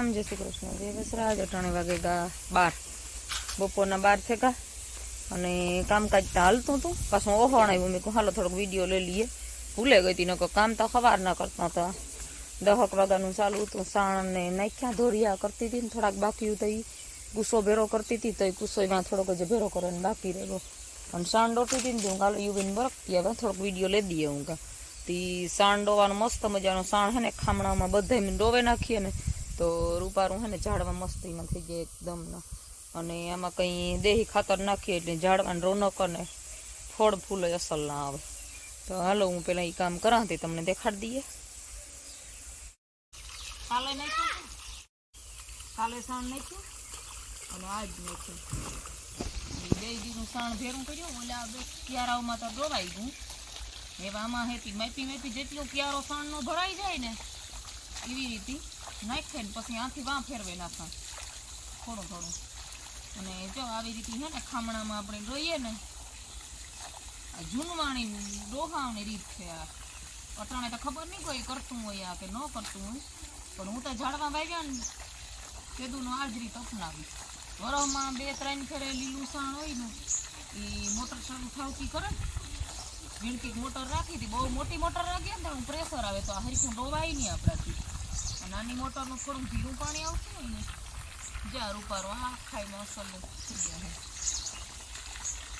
રામ જય શ્રી કૃષ્ણ. જય વસરાજ. અટાણે વાગે ગા બાર. બપોરના બાર થેગા. અને કામકાજ તો હાલતું હતું. પાછું ઓહોણ આવ્યું. મેં કહું હાલો, થોડોક વીડિયો લઈ લઈએ. ભૂલે ગઈ હતી, નકર કામ તો ખવાર ના કરતા હતા. દહક વાગ્યાનું ચાલુ હતું. સાણ ને નાખ્યા, ધોરિયા કરતી હતી ને થોડાક બાકી હતું ઈ ગુસ્સો ભેરો કરતી હતી તો એ ગુસ્સોમાં થોડોક જ ભેરો કરવાનો બાકી રહ્યો. અને સાણ ડોટી હતી ને તો હું કાલે યુવીને બરકતી હવે થોડોક વીડિયો લઈ દઈએ હું કા તી સાણ ડોવાનું મસ્ત મજાનું સાણ હે ને, ખામણામાં બધા ડોવે નાખીએ ને તો રૂપારું હે ને ઝાડવા મસ્તીમાં થઈ જાય એકદમ અને આમાં કંઈ દેહી ખાતર નાખીએ એટલે ઝાડવાની રોનક અને ફળ ફૂલ અસલ ના આવે. તો હાલો હું પેલા એ કામ કરાવતી, તમને દેખાડી દઈએ. સાણ ભેરું કર્યું, ઓલા બે તો ડોવાઈ ગયું. એવા આમાં હેતી માપી માપી જેટલું ક્યારો સાણનો ભરાઈ જાય ને, એવી રીતે. નાખે ને પછી આથી વાં ફેરવેલા નાખા થોડું થોડું અને જો આવી રીતે છે ને ખામણામાં આપણે જોઈએ ને, આ જૂનવાણી ડોહાવની રીત છે આ. અટાણે તો ખબર નહીં કોઈ કરતું હોય આ કે ન કરતું હોય. પણ હું તો ઝાડવા વાગ્યા ને, કેદુનો આ જ રીત અપનાવી. વરફમાં બે ત્રણ ફેરે લીલું સાણ હોય ને, એ મોટર ચાલુ થાવતી કરે વીણકી મોટર રાખી હતી, બહુ મોટી મોટર રાખીએ ને તો પ્રેશર આવે તો આ હરીખું ડોવાય નહીં આપણાથી. નાની મોટરનું થોડું ભીનું પાણી આવતું હોય ને જ્યાં રૂપારો આખાઈમાં અસલ થઈ જાય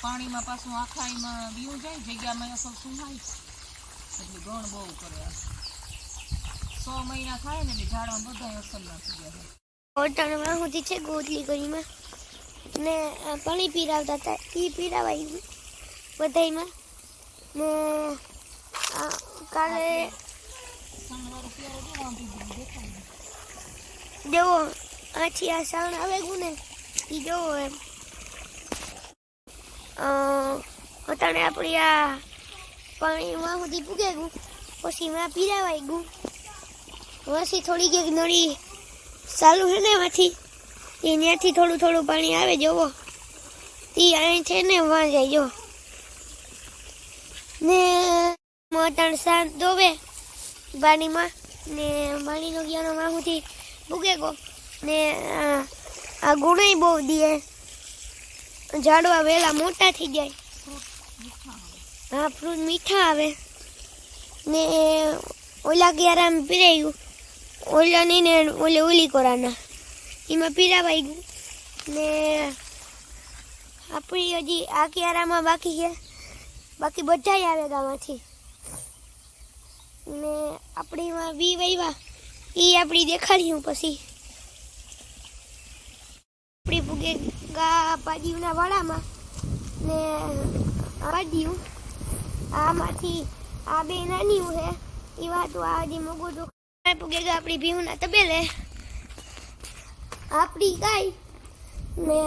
પાણીમાં પાછું આખાઈમાં બીવું જાય જગ્યામાં અસલ સુમાય એટલે ગણ બહુ કરે સો મહિના થાય ને એટલે ઝાડમાં બધા અસલ ના થઈ છે ઓટાણમાં સુધી છે ગોતલી ગળીમાં ને પાણી પીરાવતા હતા. એ પીરાવાય બધામાં કાલે સણવાળું પ્યારો જો આમ બીજું દેખાય ને. જેવો આથી આ સાણ આવે ગયું ને એ જુઓ એમ અત્યારે આપણી આ પાણીમાં સુધી પૂગે ગયું પછી માં પીરાવાઈ ગયું પછી થોડી એક નળી ચાલુ છે ને એમાંથી એ ત્યાંથી થોડું થોડું પાણી આવે જુઓ તે અહીં છે ને વાં જાય જો. ને મોટાણ શાંત દોવે પાણીમાં ને માણીનો ગયાનો માહુથી ભૂગે ગો ને આ- ગુણાઈ બહુ દીએ. ઝાડવા વહેલા મોટા થઈ જાય. હા, ફ્રૂટ મીઠા આવે. ને, ઓલા ક્યારામ પીરાયું. ઓલા નહીં ને, ઓલે ઓલી કોરાના એમાં પીરાવાઈ ગયું. ને, આપણી હજી આ ક્યારામાં બાકી છે. બાકી બધાય આવે ગામાંથી ને આપણીમાં બી વાવ્યા એ આપણી દેખાડ્યું પછી. આપણી પૂગે ગા પાડીના વાડામાં ને પાડ્યું આમાંથી આ બે નાની છે. એ વાત આ હજી મોગું તો પૂગે ગા આપણી ભીવના તબેલે. આપણી ગાય ને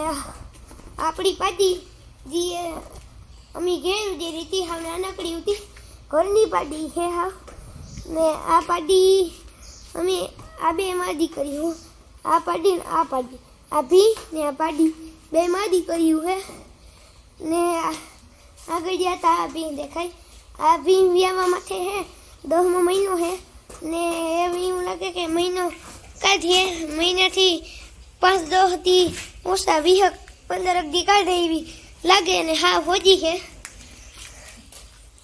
આપણી પાડી જે અમે ઘેર જે રીતિ હા નાનકડી હતી ઘરની પાડી છે હા. ને આ પાડી, અમે આ બે માદી કરી હું. આ પાડી ને આ પાડી. આ ભી ને આ પાડી. બે માદી કર્યું હે ને આગળ ગયા હતા આ ભી દેખાય. આ ભી વ્યાવા માટે હે. દસમો મહિનો હે. ને એવું લાગે કે મહિનો કાઢીએ મહિનાથી પાંચ, દસથી ઓછા વીસ, પંદર દી કાઢે એવી લાગે ને હા હોજી છે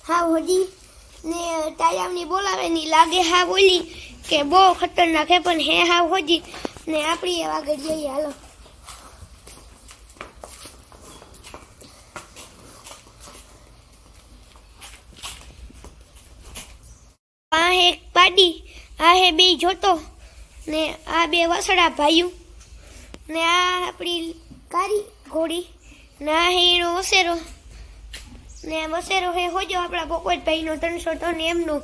હા હોજી. ને ટાયામની બોલાવે ની લાગે હા બોલી કે બહુ ખતરનાક હે પણ હે હા હોજી. ને આપણી એવા આગળ જઈએ, હાલો. આ એક પાડી, આ હે બે જોતો. ને આ બે વસડા ભાઈઓ ને આ આપણી કારી ઘોડી. ને આ હે એનો વસેરો. ને વસેરો હે હોજો આપણા પોપટભાઈનો ત્રણસો ત્રણ એમનો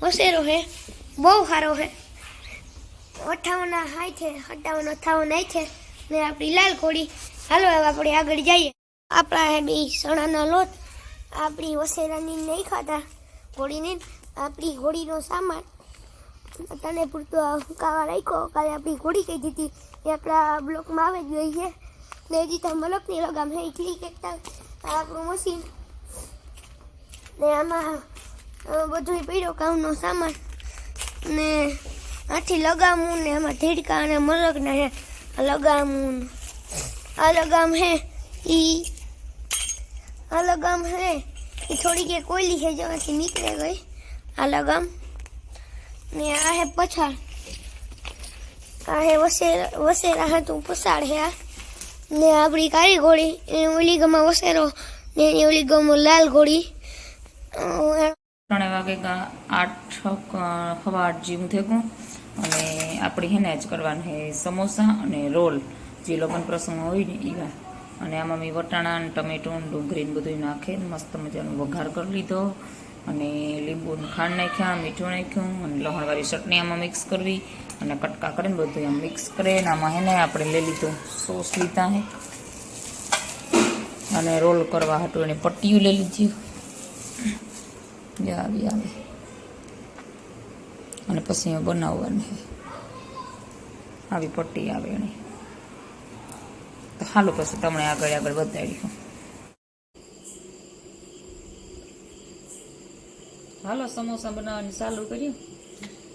વસેરો હે, બહુ સારો હે. અઠાવન હાય છે, અઠાવન અઠાવન હાય છે. ને આપણી લાલ ઘોડી, હાલો હવે આપણે આગળ જઈએ. આપણા બે સણાના લોટ, આપણી વસેરાની નહીં ખાતા હોળીની આપણી હોળીનો સામાન. તને પૂરતો કાવા રાખ્યો, કાલે આપણી ઘોડી કહી દીધી એ આપણા બ્લોકમાં આવે જ જોઈએ ને હજી તો મલકની લગામ હે ક્લિક એકતા આપણું મશીન ને આમાં અ, બધું પડ્યો કામનો સામાન ને આથી લગામું ને એમાં ધીડકા અને મરકના હે. આ લગામું ને આ લગામ હે ઈ આ લગામ હે ઈ થોડી કે કોયલી છે જેમાંથી નીકળે ગઈ. આ લગામ ને આ હે પછાડ. આ હે વસેરા વસેરા હતું પસાડ હે આ. ને આપણી કાળી ઘોડી એ ઓલી ગમાં વસેરો ને એની ઓલી ગમાં લાલ ઘોડી. અ, ત્રણે વાગે આઠ હવા આઠ જેવું થયું અને આપણે હેને જ કરવાના હે સમોસા અને રોલ. જે લગ્ન પ્રસંગ હોય ને એવા અને આમાં મેં વટાણા ને ટમેટું ડુંગળી બધું નાખે મસ્ત મજાનો વઘાર કરી લીધો. અને લીંબુ ને ખાંડ નાખ્યા, મીઠું નાખ્યું અને લહણવાળી ચટણી આમાં મિક્સ કરવી. અને કટકા કરીને બધું આમ મિક્સ કરે. ને આમાં હેને આપણે લઈ લીધું સોસ લીધા હે. અને રોલ કરવા હતું એને પટ્ટીયું લઈ લીધી. જે આવી આવે અને પછી બનાવવાની આવી પટ્ટી આવે એની. તો હાલો પછી તમને આગળ આગળ બતાડ્યું હાલો, સમોસા બનાવવાની ચાલુ કર્યું.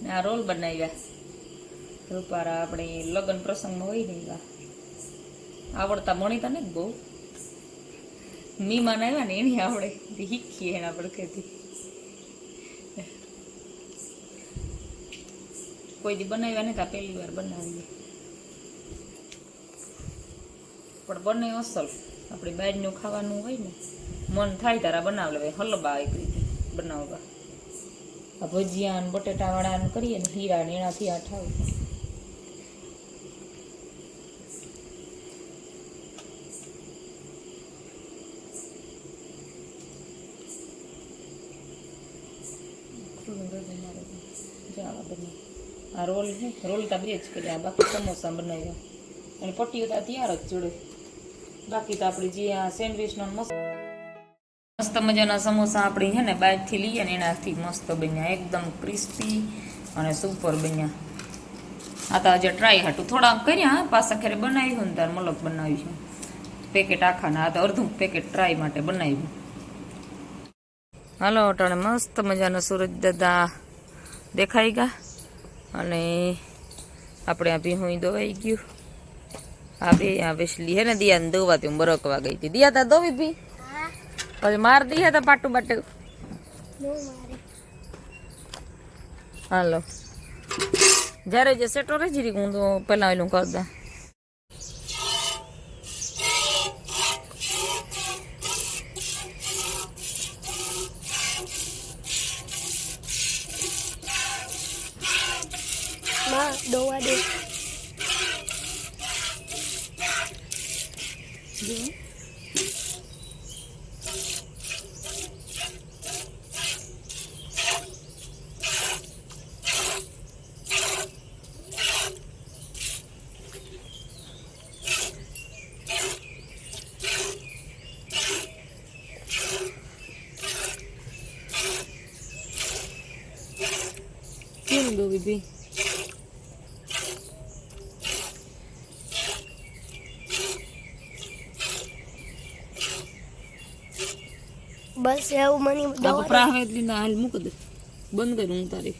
ને આ રોલ બનાવ્યા. રૂપારા આપણે લગ્ન પ્રસંગમાં હોય ને આવડતા ભણીતા ને બહુ. મીમાન આવ્યા ને એની આવડે. શીખીએ એના પડખેથી. કોઈ દી બનાવ્યા ને તા પહેલી વાર બનાવીએ. પણ બને અસલ. આપણે બહારનું ખાવાનું હોય ને, મન થાય તારા બનાવ લેવાય હલબા એક રીતે બનાવવા. આ ભજીયા ને બટેટા વાળા કરીએ ને, હીરા ને એનાથી આ ઠાવ જાવા બને આ રોલ રોલ તા બે જ કર્યા બાકી સમોસા બનાવ્યા. અને પટ્ટીઓ તા તૈયાર જ જોડે. બાકી તો આપણી જે આ સેન્ડવિચનો મસ્ત મસ્ત મજાના સમોસા આપણે છે ને બહારથી લઈએ ને એનાથી મસ્ત બન્યા એકદમ ક્રિસ્પી અને સુપર બન્યા. આ તો આજે ટ્રાય હાટું. થોડા કર્યા હા, પાછા ખેરે બનાવ્યું ને તાર મલક બનાવ્યું પેકેટ આખાના આ તો અડધું પેકેટ ટ્રાય માટે બનાવ્યું. હાલો અટાણે મસ્ત મજાના સુરજ દાદા. દેખાઈ ગયા અને આપણે આ ભીહું દોવાઈ ગયું. આ બે આ બેસલી હે ને દિયાને દોવાતી હું બરકવા ગઈ હતી. દિયા તા દોવી ભી? પછી માર દી હતા પાટું બાટું. હાલો. જ્યારે જે સેટો રહી જરી હું તો પહેલાં એનું કરી દઉં માં દોવા દે કેમ બસ એવું મને આ પ્રાહ એટલી ના હાલ મૂક દે. બંધ કર હું તારી.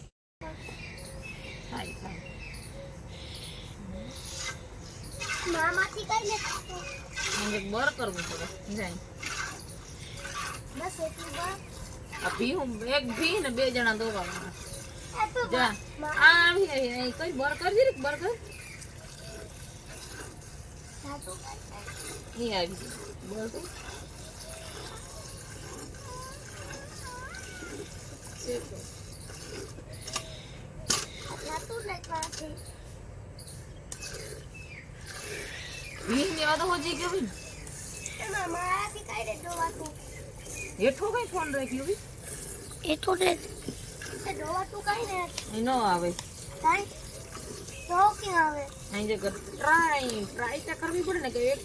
મામાથી કઈ લે બર કરવું પડે. જાય. બસ એટલું બર. આ ભી હું એક ભી ને બે જણા દોવાના જા. આ આવી આવી આવી. કઈ બર કરજી રે બર કર. નહીં આવી બર કર. ભી ને એ આવે કઈ તો ક્યાં આવે જે ટ્રાય ટ્રાય તો કરવી પડે ને કે એક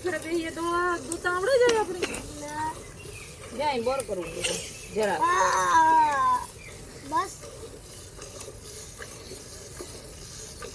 આવડે જાય આપણે ના. જાય બર કરવું જરા